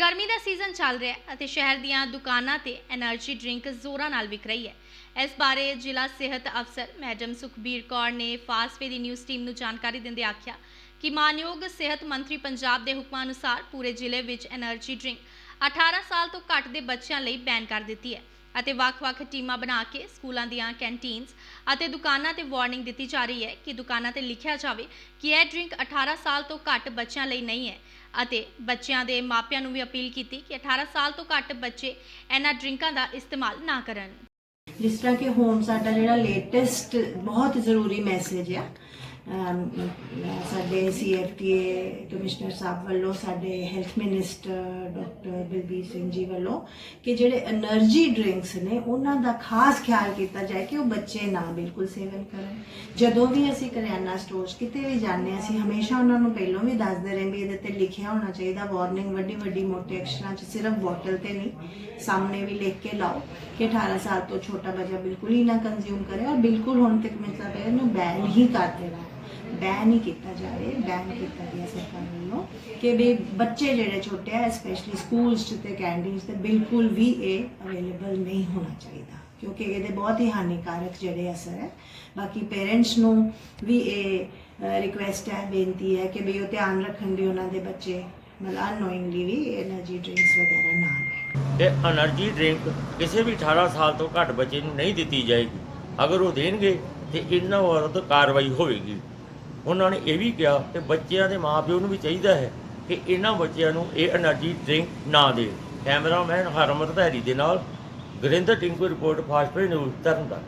ਗਰਮੀ ਦਾ ਸੀਜ਼ਨ ਚੱਲ ਰਿਹਾ ਹੈ ਅਤੇ ਸ਼ਹਿਰ ਦੀਆਂ ਦੁਕਾਨਾਂ ਤੇ એનર્ਜੀ ਡਰਿੰਕ ਜ਼ੋਰਾਂ ਨਾਲ ਵਿਕ ਰਹੀ ਹੈ। ਇਸ ਬਾਰੇ ਜ਼ਿਲ੍ਹਾ ਸਿਹਤ ਅਫਸਰ ਮੈਡਮ ਸੁਖਬੀਰ ਕੌਰ ਨੇ ਫਾਸਵੇ ਦੀ ਨਿਊਜ਼ ਟੀਮ ਨੂੰ ਜਾਣਕਾਰੀ ਦਿੰਦੇ ਆਖਿਆ ਕਿ ਮਾਨਯੋਗ ਸਿਹਤ ਮੰਤਰੀ ਪੰਜਾਬ ਦੇ ਹੁਕਮਾਂ ਅਨੁਸਾਰ ਪੂਰੇ ਜ਼ਿਲ੍ਹੇ ਵਿੱਚ એનર્ਜੀ ਡਰਿੰਕ 18 ਸਾਲ ਤੋਂ ਘੱਟ ਦੇ ਬੱਚਿਆਂ ਲਈ ਬੈਨ ਕਰ ਦਿੱਤੀ ਹੈ। ਅਤੇ ਵੱਖ-ਵੱਖ ਟੀਮਾਂ ਬਣਾ ਕੇ ਸਕੂਲਾਂ ਦੀਆਂ ਕੈਂਟੀਨਸ ਅਤੇ ਦੁਕਾਨਾਂ ਤੇ ਵਾਰਨਿੰਗ ਦਿੱਤੀ ਜਾ ਰਹੀ ਹੈ ਕਿ ਦੁਕਾਨਾਂ ਤੇ ਲਿਖਿਆ ਜਾਵੇ ਕਿ ਇਹ ਡਰਿੰਕ 18 ਸਾਲ ਤੋਂ ਘੱਟ ਬੱਚਿਆਂ ਲਈ ਨਹੀਂ ਹੈ ਅਤੇ ਬੱਚਿਆਂ ਦੇ ਮਾਪਿਆਂ ਨੂੰ ਵੀ ਅਪੀਲ ਕੀਤੀ ਕਿ 18 ਸਾਲ ਤੋਂ ਘੱਟ ਬੱਚੇ ਇਹਨਾਂ ਡਰਿੰਕਾਂ ਦਾ ਇਸਤੇਮਾਲ ਨਾ ਕਰਨ। ਜਿਸ ਤਰ੍ਹਾਂ ਕਿ ਹੋਮ ਸਾਡਾ ਜਿਹੜਾ ਲੇਟੈਸਟ ਬਹੁਤ ਜ਼ਰੂਰੀ ਮੈਸੇਜ ਆ ਸਾਡੇ ਸੀਐਫਟੀਏ ਕਮਿਸ਼ਨਰ ਸਾਹਿਬ ਵੱਲੋਂ, ਸਾਡੇ health minister doctor Balbir Singh ji ਵੱਲੋਂ ਕਿ ਜਿਹੜੇ એનર્ਜੀ ਡਰਿੰਕਸ ਨੇ, ਉਹਨਾਂ ਦਾ ਖਾਸ ਖਿਆਲ ਕੀਤਾ ਜਾਏ ਕਿ ਉਹ ਬੱਚੇ ਨਾ ਬਿਲਕੁਲ ਸੇਵਨ ਕਰਨ। ਜਦੋਂ ਵੀ ਅਸੀਂ ਕਰਿਆਨਾ ਸਟੋਰਸ ਕਿਤੇ ਵੀ ਜਾਂਦੇ ਹਾਂ, ਅਸੀਂ ਹਮੇਸ਼ਾ ਉਹਨਾਂ ਨੂੰ ਪਹਿਲਾਂ ਵੀ ਦੱਸਦੇ ਰਹੇ ਵੀ ਇਹਦੇ ਤੇ ਲਿਖਿਆ ਹੋਣਾ ਚਾਹੀਦਾ ਵਾਰਨਿੰਗ ਵੱਡੀ ਵੱਡੀ ਮੋਟੇ ਅਕਸ਼ਰਾਂ 'ਚ ਸਿਰਫ ਬੋਟਲ ਤੇ ਨਹੀਂ, ਸਾਹਮਣੇ ਵੀ ਲਿਖ ਕੇ ਲਾਓ ਕਿ 18 ਸਾਲ ਤੋਂ ਛੋਟਾ ਬੱਚਾ ਬਿਲਕੁਲ ਹੀ ਨਾ ਕੰਜ਼ਿਊਮ ਕਰੇ ਔਰ ਬਿਲਕੁਲ ਹੁਣ ਤੱਕ ਮਤਲਬ ਇਹਨੂੰ ਬੈਨ ਹੀ ਕਰ ਦੇਣਾ। ਬੈਨ ਹੀ ਕੀਤਾ ਜਾਵੇ ਬੈਨ ਕੀਤਾ ਗਿਆ ਸਰਕਾਰ ਵੱਲੋਂ ਕਿ ਵੀ ਬੱਚੇ ਜਿਹੜੇ ਛੋਟੇ ਆ ਸਪੈਸ਼ਲੀ ਸਕੂਲਸ ਤੇ ਕੈਂਟੀਨਸ ਤੇ ਬਿਲਕੁਲ ਵੀ ਇਹ ਅਵੇਲੇਬਲ ਨਹੀਂ ਹੋਣਾ ਚਾਹੀਦਾ, ਕਿਉਂਕਿ ਇਹਦੇ ਬਹੁਤ ਹੀ ਹਾਨੀਕਾਰਕ ਜਿਹੜੇ ਅਸਰ ਹੈ। ਬਾਕੀ ਪੇਰੈਂਟਸ ਨੂੰ ਵੀ ਇਹ ਰਿਕੁਐਸਟ ਹੈ, ਬੇਨਤੀ ਹੈ ਕਿ ਵੀ ਉਹ ਧਿਆਨ ਰੱਖਣ ਵੀ ਉਹਨਾਂ ਦੇ ਬੱਚੇ, ਮਤਲਬ ਅਨੋਇੰਗਲੀ ਵੀ એનર્ਜੀ ਡਰਿੰਕਸ ਵਗੈਰਾ ਨਾ ਲੈਣ। ਇਹ એનર્ਜੀ ਡਰਿੰਕ ਕਿਸੇ ਵੀ 18 ਸਾਲ ਤੋਂ ਘੱਟ ਬੱਚੇ ਨੂੰ ਨਹੀਂ ਦਿੱਤੀ ਜਾਏਗੀ। ਅਗਰ ਉਹ ਦੇਣਗੇ ਤੇ ਇਹਨਾਂ ਵਿਰੁੱਧ ਕਾਰਵਾਈ ਹੋਵੇਗੀ। ਉਹਨਾਂ ਨੇ ਇਹ ਵੀ ਕਿਹਾ ਕਿ ਬੱਚਿਆਂ ਦੇ ਮਾਪਿਓ ਨੂੰ ਵੀ ਚਾਹੀਦਾ ਹੈ ਕਿ ਇਹਨਾਂ ਬੱਚਿਆਂ ਨੂੰ ਇਹ એનર્ਜੀ ਡਰਿੰਕ ਨਾ ਦੇ। ਕੈਮਰਾਮੈਨ ਹਰਮਤ ਧੈਰੀ ਦੇ ਨਾਲ, Garinder Tinku report fast news Tarn Taran.